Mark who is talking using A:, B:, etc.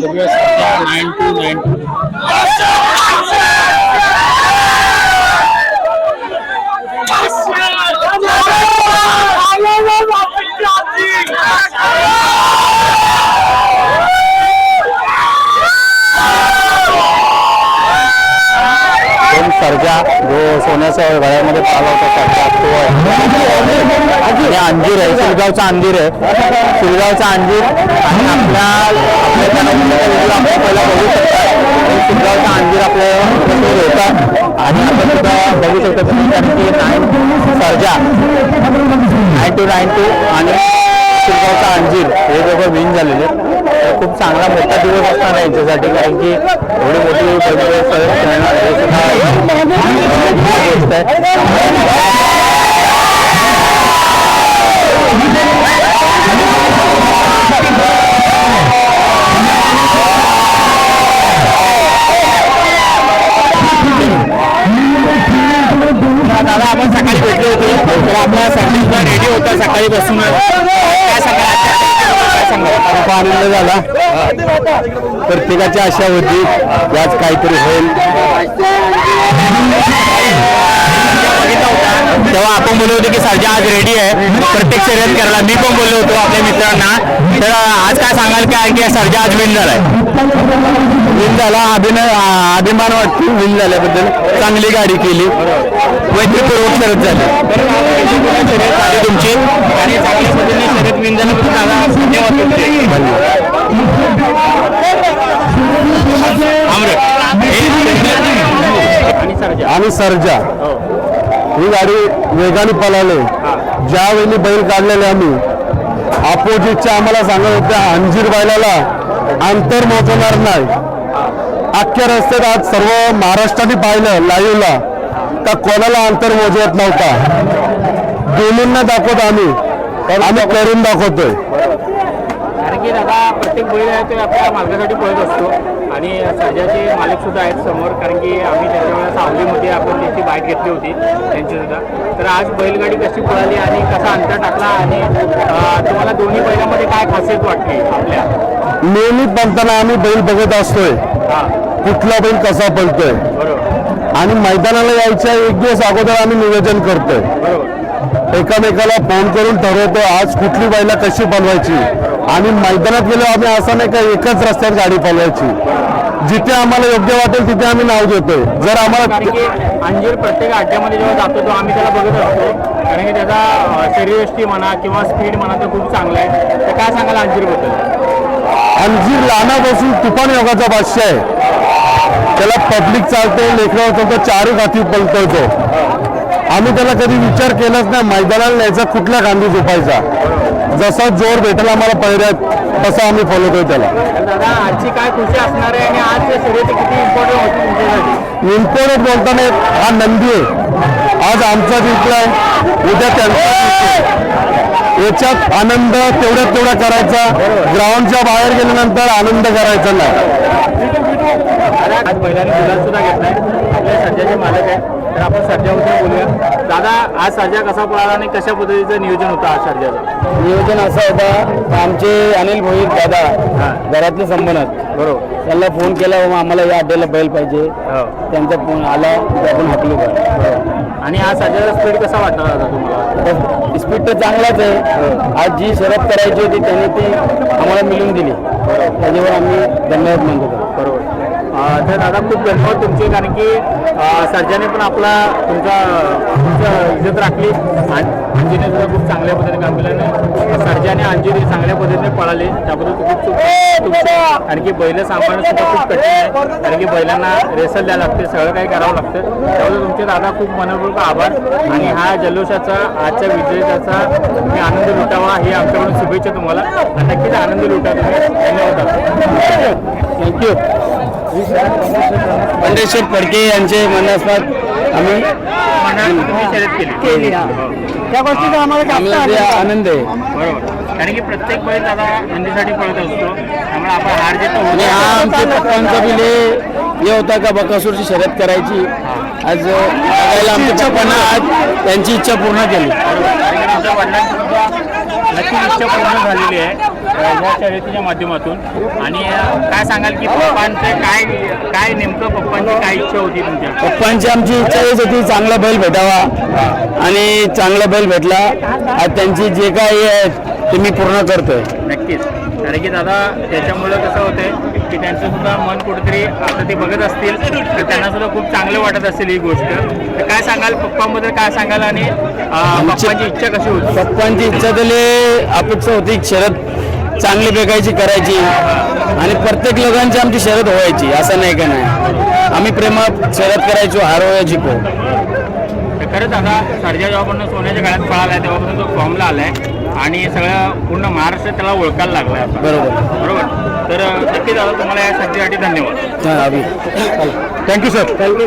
A: from WS 9292. सोन्याच्या गळ्यामध्ये पाला होता सर्जा तो आहे आणि अंजीर आहे शिरगावचा अंजीर आहे. शिरगावचा अंजीर आणि आपल्या आपल्या चॅनलमध्ये आपण पहिला बघू शकता आणि शिरगावचा अंजीर आपल्याला होता आणि आपण सुद्धा बघू शकतो नाईन सर्जा नाईन टू नाईन टू आणि शिरगावचा अंजीर हे दोघं विन झालेले. खूप चांगला मोठा दिवस असणार आहे यांच्यासाठी कारण की एवढी मोठी बैलगाडी शर्यत खेळणार हे
B: दादा आपण सकाळी भेटलो होतो. तर आपला संदेश रेडी होता सकाळी बसून त्या सांगा
A: खूप आनंद झाला. प्रत्येकाची आशा होती याच काहीतरी होईल.
B: तेव्हा आपण बोललो होतो की सरजा आज रेडी आहे. प्रत्येक शर्यत करायला मी पण बोललो होतो आपल्या मित्रांना. तर आज काय सांगाल काय की सरजा आज विन झालाय?
A: विन झाला अभिन अभिमान वाटतो विन झाल्याबद्दल. चांगली गाडी केली. मैत्रीपूर्वक शरद झाली.
B: सर्जा.
A: आणि सर्जा. ही. गाडी वेगाने पळाली. ज्यावेळी बैल काढलेले आम्ही अपोजिटच्या आम्हाला सांगत होत्या अंजीर बैलाला अंतर मोजणार नाही. अख्ख्या रस्त्यात आज सर्व महाराष्ट्राने पाहिलं लाईव्हला का कोणाला अंतर मोजत नव्हता. दोन्हींना दाखवत आम्ही. आम्ही करून दाखवतोय.
B: कारण की दादा प्रत्येक बैल आहे ते आपल्या मालकासाठी पळत असतो आणि सर्जाचे मालक सुद्धा आहेत समोर कारण की आम्ही त्याच्या वेळेस सावलीमध्ये आपण त्याची बाईट घेतली होती त्यांची सुद्धा. तर आज बैलगाडी कशी पळाली आणि कसा अंतर टाकला आणि तुम्हाला दोन्ही बैलामध्ये काय खासियत वाटली आपल्या?
A: नेहमी पळताना आम्ही बैल बघत असतोय. कुठला बैल कसा पळतोय?
B: बरोबर.
A: आणि मैदानाला यायच्या एक दिवस अगोदर आम्ही नियोजन करतोय.
B: बरोबर.
A: एकामेकाला फोन करून ठरवतो आज कुठली बैला कशी पळवायची आणि मैदानात गेलो आम्ही असं नाही का एकच रस्त्यात गाडी पळवायची जिथे आम्हाला योग्य वाटेल तिथे आम्ही नाव देतोय. जर आम्हाला
B: अंजीर प्रत्येक अड्ड्यामध्ये जेव्हा जातो तो आम्ही त्याला बघत असतो. कारण की त्याचा शरीरयष्टी म्हणा किंवा स्पीड म्हणा तर खूप चांगला आहे. तर काय सांगाल अंजीरबद्दल?
A: अंजीर लहानापासून तुफान योगाचा बादशाह आहे. त्याला पब्लिक चालते लेकरं चालतो चारही गाठी पलतोय तो. आम्ही त्याला कधी विचार केलाच नाही. मैदानाला न्यायचा कुठल्या गांधी झोपायचा. जसा जोर भेटेल आम्हाला पहिऱ्यात तसा आम्ही फॉलोतोय त्याला.
B: आजची काय खुशी असणार आहे आणि आज शर्यती किती इम्पॉर्टंट होती
A: बोलताना हा नंदी आहे. आज आमचा जिंकलाय उद्या त्यांचा. याच्यात आनंद तेवढ्यात तेवढा करायचा. ग्राउंडच्या बाहेर गेल्यानंतर आनंद करायचा नाही.
B: आज बैलांनी गुलाल सुद्धा घेतलाय आपले सर्जाचे मालक आहे तर आपण सर्जाबद्दल बोलूया. दादा आज सर्जा कसा पळाला आणि कशा पद्धतीचं नियोजन होतं आज सर्जाचं
A: नियोजन असं होतं आमचे अनिल भोईर दादा घरातले संबंध
B: बरोबर.
A: त्यांना फोन केला बाबा आम्हाला या अड्ड्याला बैल पाहिजे.
B: हो.
A: त्यांचा फोन आला आपण हाकलो का?
B: आणि आज सर्जाचा स्पीड कसा वाटणार दादा तुम्हाला?
A: स्पीड तर चांगलाच आहे. आज जी शरद करायची होती त्यांनी ती आम्हाला मिळून दिली. त्याच्यावर आम्ही धन्यवाद मानतो.
B: बरोबर. तर दादा खूप धन्यवाद तुमचे कारण की सर्जाने पण आपला तुमचा तुमचं इज्जत राखली आणि अंजीने सुद्धा खूप चांगल्या पद्धतीने काम केलं आणि सर्जाने अंजीने चांगल्या पद्धतीने पळाले. त्याबद्दल खूप खूप तुमचे. कारण की बैल सांभाळणं सुद्धा खूप कठीण आहे. कारण की बैलांना रेसल द्यावं लागते सगळं काही करावं लागतं. त्याबद्दल तुमचे दादा खूप मनपूर्वक आभार. आणि हा जल्लोषाचा आजच्या विजयाचा तुम्ही आनंद लुटावा हे आमच्याकडून शुभेच्छा तुम्हाला. नक्कीच आनंद लुटा तुम्ही धन्यवाद
A: थँक्यू. पंडेश्वर फडके यांचे मनास्पद आम्ही
B: केली.
A: त्या गोष्टीचा आम्हाला आनंद आहे.
B: बरोबर. कारण की प्रत्येक बैल दादा नंदीसाठी पळत असतो. त्यामुळे आपण हार जे
A: आणि हा आमच्या पप्पांचा बी लय हे होता का बकासूरची शर्यत करायची. आज बघायला आमच्या पप्पांना आज त्यांची इच्छा पूर्ण केली.
B: वडिलांची सुद्धा नक्कीच इच्छा पूर्ण झालेली आहे. शर्यतीच्या माध्यमातून. आणि काय सांगाल की पप्पांचं काय काय नेमकं पप्पांची काय इच्छा होती तुमच्या?
C: पप्पांची आमची इच्छा हेच होती चांगला बैल भेटावा. आणि चांगला बैल भेटला. आज त्यांची जे काही आहे ते मी पूर्ण करतोय.
B: नक्कीच. कारण की दादा त्याच्यामुळं कसं होतंय की त्यांचं सुद्धा मन कुठेतरी आता ते बघत असतील तर त्यांना सुद्धा खूप चांगलं वाटत असेल ही गोष्ट. तर काय सांगाल पप्पांबद्दल काय सांगाल आणि पप्पांची इच्छा कशी होती?
C: पप्पांची इच्छा दिली अपेक्षा होती शरद चांगली बेकायची करायची आणि प्रत्येक लोकांची आमची शरद व्हायची असं नाही का नाही? आम्ही प्रेमात शरद करायचो हारो या जिको.
B: तर खरंच आता सर्जा जेव्हापासून सोन्याच्या काळात पळाला तेव्हापासून तो फॉर्मला आलाय आणि सगळं पूर्ण महाराष्ट्र त्याला ओळखायला लागलाय आता.
C: बरोबर.
B: बरोबर? तर नक्कीच दादा तुम्हाला या संधीसाठी धन्यवाद.
C: हा, अभि
A: थँक्यू सर
C: थँक्यू